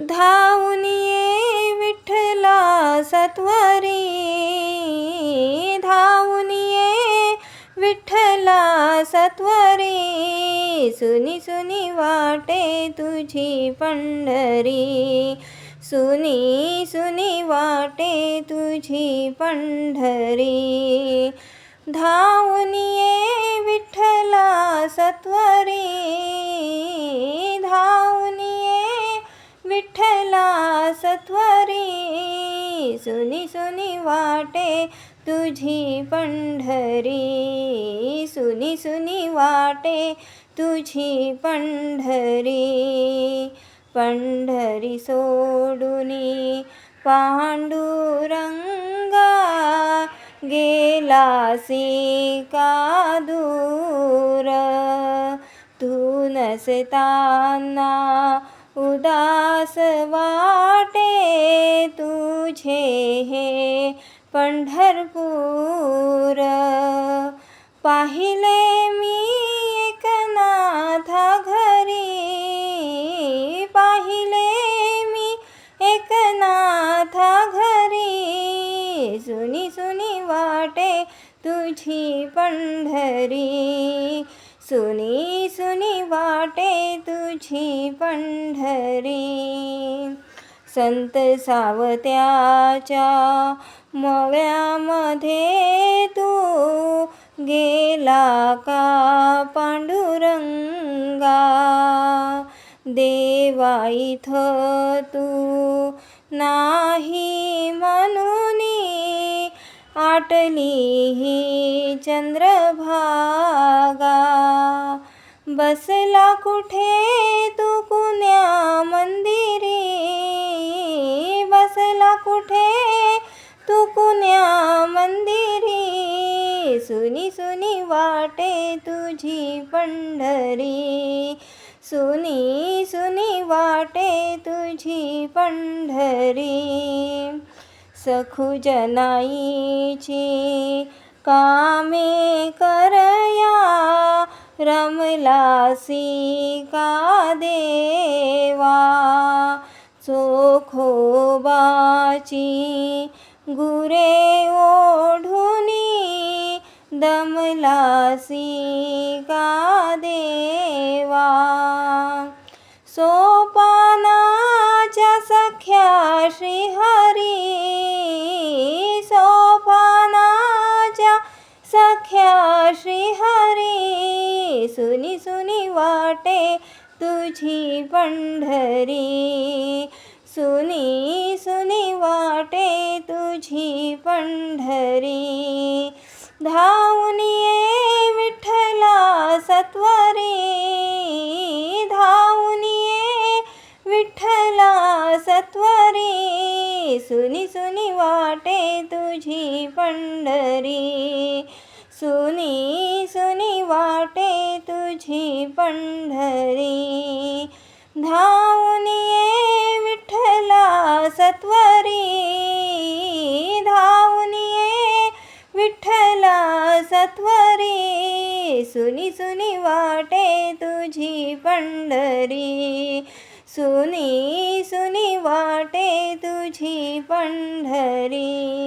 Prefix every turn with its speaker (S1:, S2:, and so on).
S1: धावून ये विठ्ठला सत्वरी. धावून ये विठ्ठला सत्वरी. सुनी सुनी वाटे तुझी पंढरी. सुनी सुनी वाटे तुझी पंढरी. धावून ये विठ्ठला सत्वरी. सुनी सुनी वाटे तुझी पंढरी. सुनी सुनी वाटे तुझी पंढरी. पंढरी सोडुनी पांडुरंगा गेलासी का दूर. तू नसताना उदास वाटे तुझे हे पंढरपूर. पाहिले मी एकनाथा घरी. पाहिले मी एकनाथा घरी. सुनी सुनी वाटे तुझी पंढरी. सुनी सुनी वाटे तुझी पंढरी. संत सावत्याच्या मव्यामध्ये तू गेला का पांडुरंगा? देवा इथं तू नाही म्हणून आटली ही चंद्रभागा. बसला कुठे तू कुण्या मंदिरी? बसला कुठे तू कुण्या मंदिरी? सुनी सुनी वाटे तुझी पंढरी. सुनी सुनी वाटे तुझी पंढरी. सखुजनाईची कामे करया. रमलासी का देवा चोखोबाची गुरे ओढुनी दमलासी का देवा. सोपानाच्या सख्या श्रीहरी सुनी सुनी वाटे तुझी पंढरी. सुनी सुनी वाटे तुझी पंढरी. धावून ये विठ्ठला सत्वरी. धावून ये विठ्ठला सत्वरी. सुनी सुनी वाटे तुझी पंढरी. सुनी पंढरी. धावून ये विठ्ठला सत्वरी. धावून ये विठ्ठला सत्वरी. सुनी सुनी वाटे तुझी पंढरी. सुनी सुनी वाटे तुझी पंढरी.